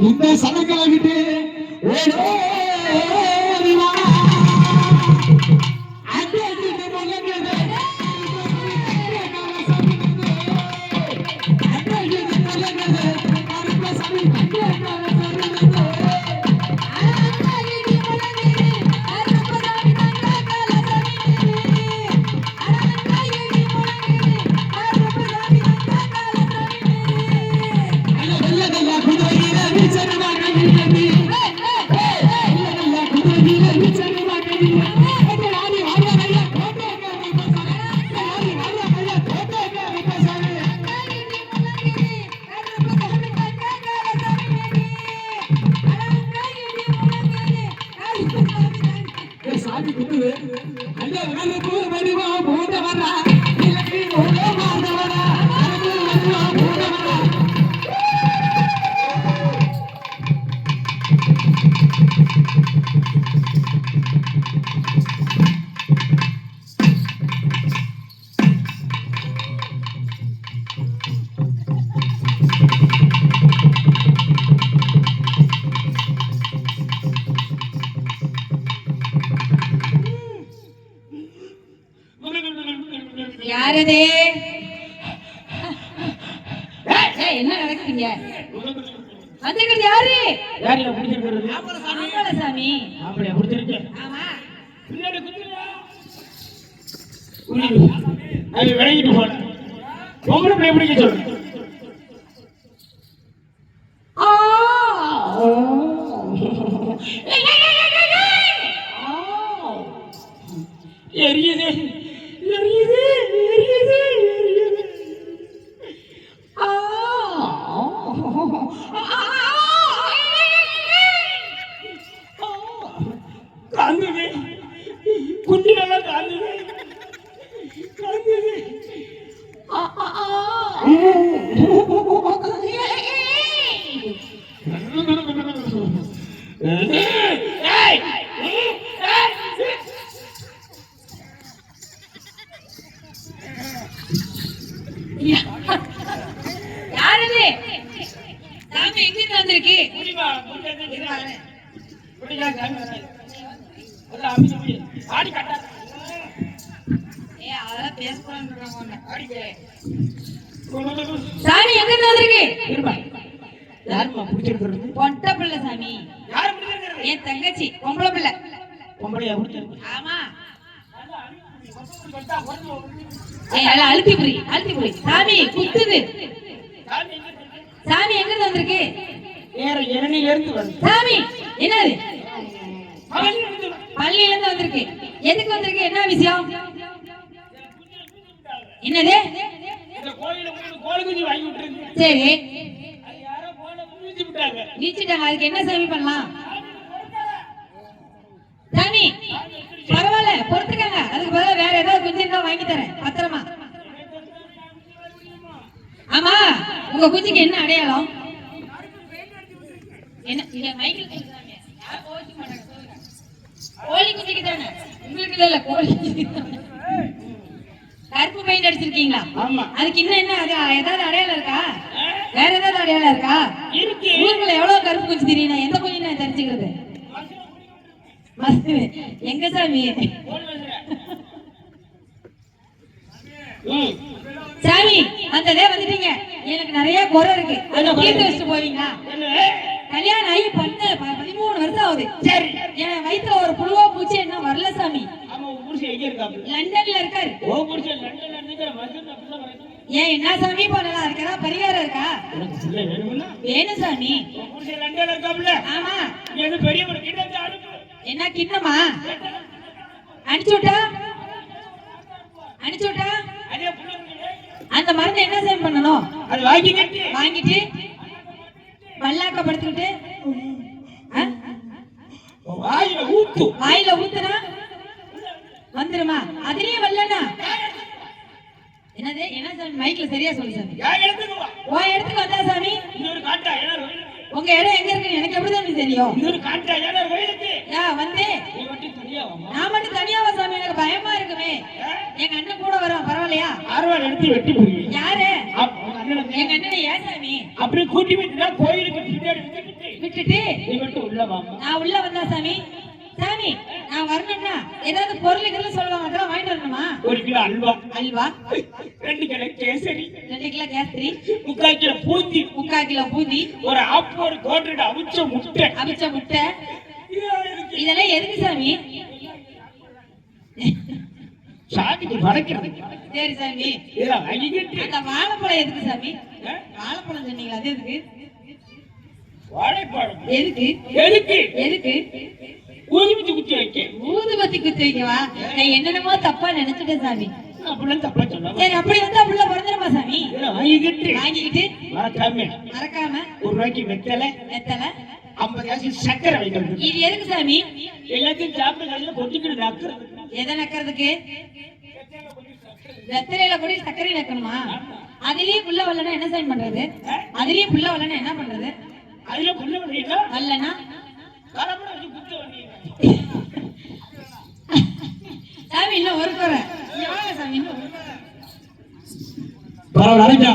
இந்த சனங்களை விட்டு வடிவா போட்டவர் ஏய், என்ன நடக்குதுங்க வந்திருக்கிறது யாரு? யாரையா பிடிச்சிருக்கிறது? சாமி. அப்படியா பிடிச்சிருக்கு. ஆமா. விளங்கிட்டு போன பொம்பளை பிள்ளை பிடிக்க காந்துது குண்டிலெல்லாம் காந்துது. காந்துது. ஏய் யாரது? சாமி எங்க இருந்து சாமி ஆடி அதெல்லாம் ஆடிக்கே. எங்க இருந்து வந்திருக்கு? பிடிச்சிருக்கிறது? பொட்ட பிள்ளை சாமி. யார் பிடிச்சிருக்கிறது? என் தங்கச்சி பொம்பளை பிள்ளை. பொம்பளையா பிடிச்சிருக்கு? ஆமா. அழுத்தி புரி அழுத்தி புரி. சாமி குத்துது. சாமி எங்க இருந்து வந்திருக்கு? சாமி என்னது. பள்ளியில இருந்து வந்திருக்கு. எதுக்கு வந்திருக்கு? என்ன விஷயம்? என்னது? சரி. நீச்சிட்டாங்க. அதுக்கு என்ன சாமி பண்ணலாம்? சாமி பரவாயில்ல. பொறுத்துக்கங்க. அதுக்கு பதிலா வேற ஏதாவது குஞ்சு இருந்தா வாங்கி தரேன். பத்திரமா. ஆமா உங்க குஞ்சுக்கு என்ன அடையாளம்? என்ன சொல்றாங்க யாரும் கோவிச்சுக்க மாட்டாங்க? கோழி குஞ்சுக்கு தானே? உங்களுக்கு இல்ல இல்ல கோழி. கருப்பு பெயிண்ட் அடிச்சிருக்கீங்களா? அதுக்கு இன்னும் என்ன அது ஏதாவது அடையாளம் இருக்கா? வேற ஏதாவது அடையாளம் இருக்கா? இருக்கு. ஊருக்குள்ள எவ்வளவு கருப்பு குஞ்சு தெரியும் எந்த குஞ்சு நான் தெரிஞ்சுக்கிறது எங்க சாமி? சாமி வந்ததே வந்துட்டீங்க. எனக்கு நிறைய குறை இருக்கு. அதை தீர்த்து வச்சுட்டு போவீங்களா? கல்யாணம் ஆகி பத்து பதிமூணு வருஷம் ஆகுது. சரி. என் வயித்துல ஒரு புழுவா பூச்சி என்ன? வரல சாமி லண்டன்ல இருக்காரு. ஏன் என்ன சாமி பண்ணலாம்? ஏதாவது பரிகாரம் இருக்கா? வேணும் சாமி. ஆமா. என்ன கிண்ணமா? அனுப்பிச்சு விட்டா அனுப்பிச்சு விட்டா அதே புள்ள இருக்குது. அந்த மருந்து என்ன சாமி பண்ணணும்? வாங்கிட்டு பல்லாக்க படுத்துக்கிட்டு ஆ? வாயில ஊத்து. வாயில ஊத்துனா வந்துருமா? அதுலயே வரலனா என்னது? என்ன சாமி? மைக்ல சரியா சொல்லு சாமி. உன் இடத்துக்கு வந்தா சாமி. இன்னொரு காட்டா உங்க இடம் எங்க இருக்குன்னு எனக்கு எப்படி சாமி தெரியும்? இன்னொரு காட்டா யா வந்து. நான் மட்டும் தனியாவா சாமி. எனக்கு பயமா இருக்குமே. எங்க அண்ணன் கூட வரான் பரவாயில்லையா? அறுவாள் எடுத்து வெட்டி போடுவீங்க. யாரு? எங்க அண்ணனை ஏன் சாமி? அப்படியே கூட்டி விட்டுனா கோயிலுக்கு பின்னாடி விட்டுட்டு. நீ மட்டும் உள்ள வாமா நான் உள்ள வந்தா சாமி. சாமி நான் வரணும்னா ஏதாவது பொருளுக்கு சொல்லுவாங்க அதெல்லாம் வாங்கிட்டு வரணுமா? ஒரு கிலோ அல்வா. அல்வா? ரெண்டு கிலோ கேசரி. ரெண்டு கிலோ கேசரி. முக்கால் கிலோ பூந்தி. முக்கால் கிலோ பூந்தி. ஒரு ஆப்பு ஒரு கோட்டை அவிச்ச முட்டை. அவிச்ச முட்டை. இதெல்லாம் எதுக்கு சாமி? சாமிக்கு படைக்கிறது. சரி சாமி. இதெல்லாம் அந்த வாழைப்பழம் எதுக்கு சாமி? வாழைப்பழம் சொன்னீங்களா? அது எதுக்கு? வாழைப்பழம். எதுக்கு? எதுக்கு? எதுக்கு? ஊதுபத்தி குத்தி வைக்க ஊதுபத்தி குத்தி வைக்கவா? நான் என்னென்னமோ தப்பா நினைச்சிட்டேன் சாமி. அப்படிலாம் தப்பா சொல்லாம சரி அப்படி வந்து புள்ள பிறந்துருமா சாமி? வாங்கிக்கிட்டு. வாங்கிக்கிட்டு? மறக்காம. மறக்காம? ஒரு ரூபாய்க்கு வெத்தலை எத்தனை ஐம்பது காசு சக்கரை வைக்கிறது இது எதுக்கு சாமி? எல்லாத்தையும் சாப்பிட்டு கடையில் கொட்டிக்கிட்டு நக்குறது. எதை நக்கிறதுக்கு? வெத்தலையில கூட சர்க்கரை நக்கணுமா? அதுலயும் புள்ள வரலன்னா என்ன சாமி பண்றது? அதுலயும் புள்ள வரலன்னா என்ன பண்றது? அதுல வச்சு குத்த வேண்டியது சாமி இன்னும் ஒரு குறை. சாமி இன்னும் ஒரு குறை. பரவாயில்ல அரைஞ்சா.